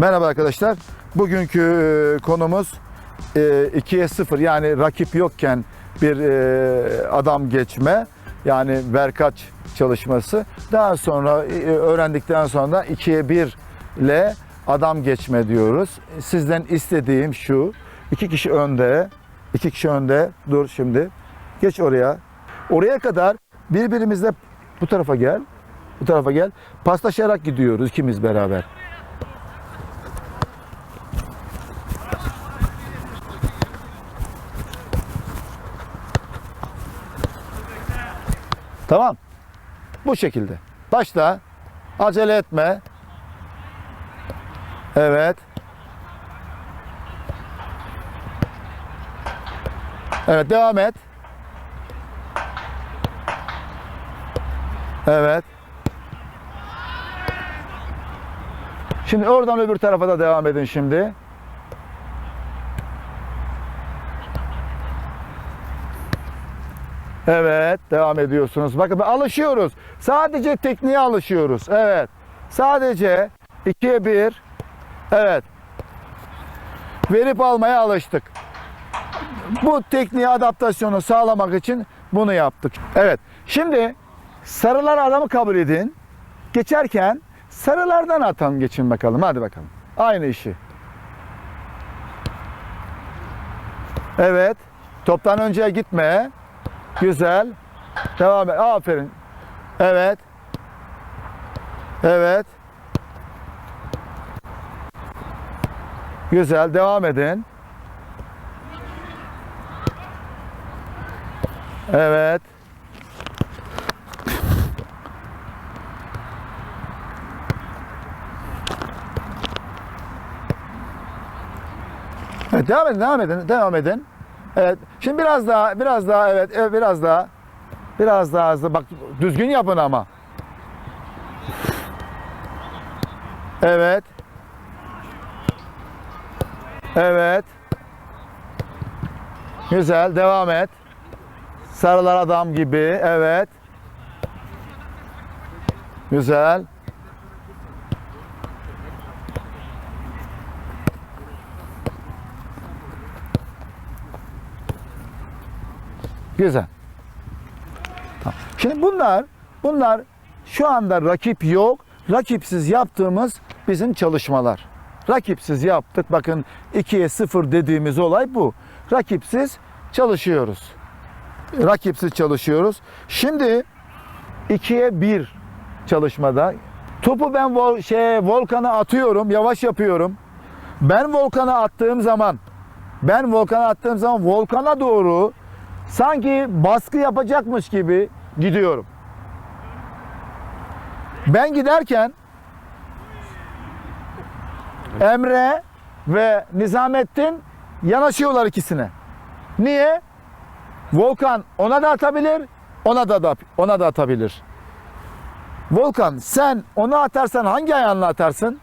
Merhaba arkadaşlar. Bugünkü e, konumuz e, 2'ye 0 yani rakip yokken bir e, adam geçme yani verkaç çalışması. Daha sonra e, öğrendikten sonra da 2'ye 1 ile adam geçme diyoruz. Sizden istediğim şu. iki kişi önde. iki kişi önde. Dur şimdi. Geç oraya. Oraya kadar birbirimizle bu tarafa gel. Bu tarafa gel. Paslaşarak gidiyoruz ikimiz beraber. Tamam. Bu şekilde. Başla. Acele etme. Evet. Evet devam et. Evet. Şimdi oradan öbür tarafa da devam edin şimdi. Evet, devam ediyorsunuz. Bakın alışıyoruz. Sadece tekniğe alışıyoruz. Evet. Sadece 2'ye 1. Evet. Verip almaya alıştık. Bu tekniğe adaptasyonu sağlamak için bunu yaptık. Evet. Şimdi sarılar adamı kabul edin. Geçerken sarılardan atalım geçin bakalım. Hadi bakalım. Aynı işi. Evet. Toptan önce gitme. Güzel. Devam et. Aferin. Evet. Evet. Güzel. Devam edin. Evet. Devam edin, devam edin, devam edin. Evet. Şimdi biraz daha, biraz daha, evet, evet biraz daha. Biraz daha hızlı. Bak düzgün yapın ama. Evet. Evet. Güzel, devam et. Sarılar adam gibi, evet. Güzel. Güzel. Tamam. Şimdi bunlar, bunlar şu anda rakip yok. Rakipsiz yaptığımız bizim çalışmalar. Rakipsiz yaptık. Bakın 2'ye 0 dediğimiz olay bu. Rakipsiz çalışıyoruz. Rakipsiz çalışıyoruz. Şimdi 2'ye 1 çalışmada topu ben vol şey volkana atıyorum, yavaş yapıyorum. Ben volkana attığım zaman ben volkana attığım zaman volkana doğru sanki baskı yapacakmış gibi gidiyorum. Ben giderken Emre ve Nizamettin yanaşıyorlar ikisine. Niye? Volkan ona da atabilir, ona da, da ona da atabilir. Volkan sen onu atarsan hangi ayağınla atarsın?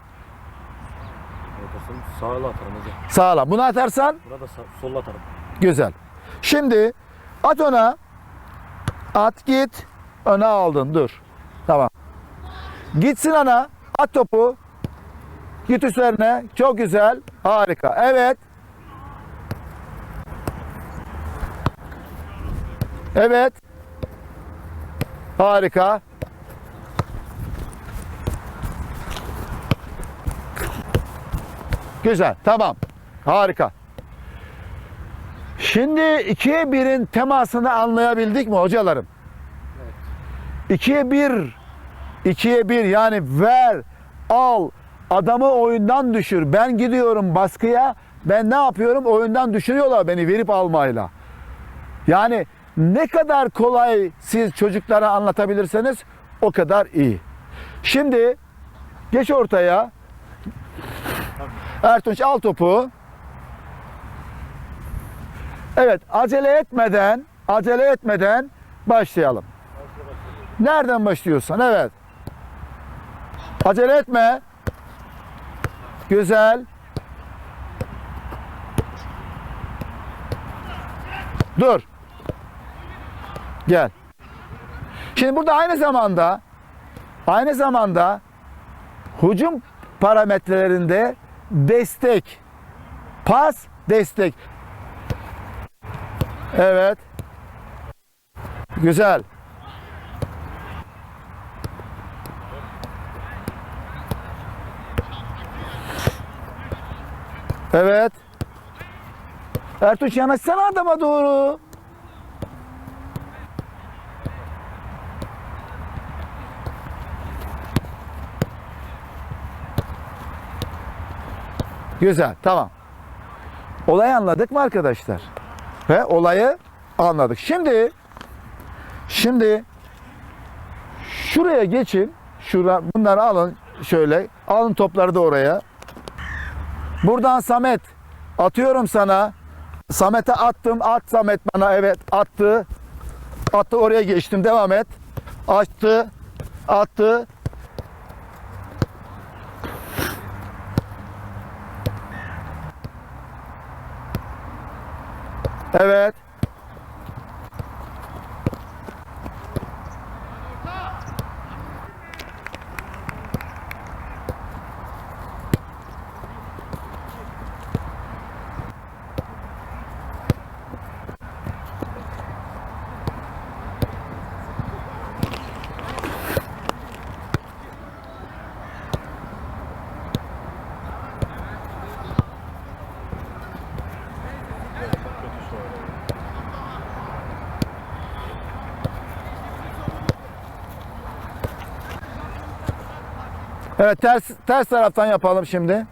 Sağla atarım hocam. Sağla. Bunu atarsan Burada solla atarım. Güzel. Şimdi at ona. At git. Öne aldın. Dur. Tamam. Gitsin ana. At topu. Git üzerine. Çok güzel. Harika. Evet. Evet. Harika. Güzel. Tamam. Harika. Şimdi 2'ye 1'in temasını anlayabildik mi hocalarım? Evet. 2'ye 1 2'ye 1 yani ver, al, adamı oyundan düşür. Ben gidiyorum baskıya. Ben ne yapıyorum? Oyundan düşürüyorlar beni verip almayla. Yani ne kadar kolay siz çocuklara anlatabilirseniz o kadar iyi. Şimdi geç ortaya. Ertunç al topu. Evet, acele etmeden, acele etmeden başlayalım. Nereden başlıyorsan, evet. Acele etme. Güzel. Dur. Gel. Şimdi burada aynı zamanda aynı zamanda hücum parametrelerinde destek. Pas, destek. Evet. Güzel. Evet. Ertuğ yanaşsana adama doğru. Güzel, tamam. Olayı anladık mı arkadaşlar? Ve olayı anladık. Şimdi şimdi şuraya geçin. Şura, bunları alın şöyle. Alın topları da oraya. Buradan Samet atıyorum sana. Samet'e attım. At Samet bana. Evet attı. Attı oraya geçtim. Devam et. Açtı. Attı. Evet. Evet ters ters taraftan yapalım şimdi.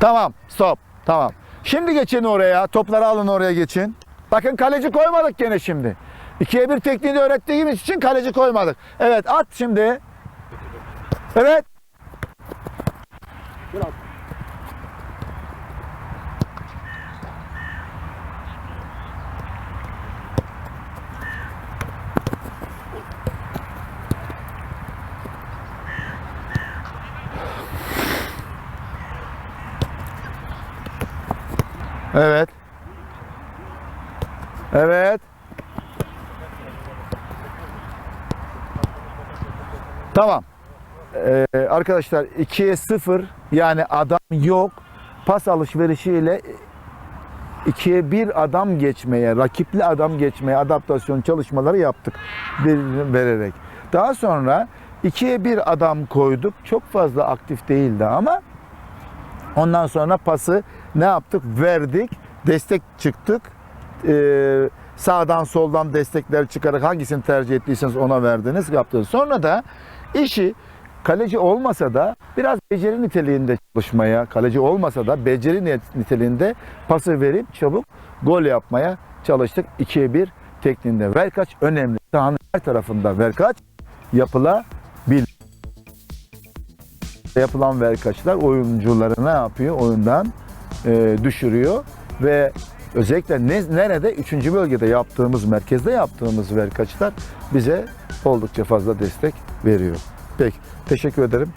Tamam, stop. Tamam. Şimdi geçin oraya. Topları alın oraya geçin. Bakın kaleci koymadık gene şimdi. İkiye bir tekniğini öğrettiğimiz için kaleci koymadık. Evet at şimdi. Evet. Gel Evet. Evet. Tamam. Ee, arkadaşlar 2'ye 0 yani adam yok. Pas alışverişiyle 2'ye 1 adam geçmeye, rakipli adam geçmeye adaptasyon çalışmaları yaptık vererek. Daha sonra 2'ye 1 adam koyduk. Çok fazla aktif değildi ama Ondan sonra pası ne yaptık? Verdik. Destek çıktık. Ee, sağdan soldan destekler çıkarak hangisini tercih ettiyseniz ona verdiniz, yaptınız. Sonra da işi kaleci olmasa da biraz beceri niteliğinde çalışmaya, kaleci olmasa da beceri niteliğinde pası verip çabuk gol yapmaya çalıştık. 2'ye 1 tekniğinde. Verkaç önemli. Sahanın her tarafında verkaç yapılabilir yapılan verkaçlar oyuncuları ne yapıyor? Oyundan e, düşürüyor ve özellikle ne, nerede? Üçüncü bölgede yaptığımız, merkezde yaptığımız verkaçlar bize oldukça fazla destek veriyor. Peki, teşekkür ederim.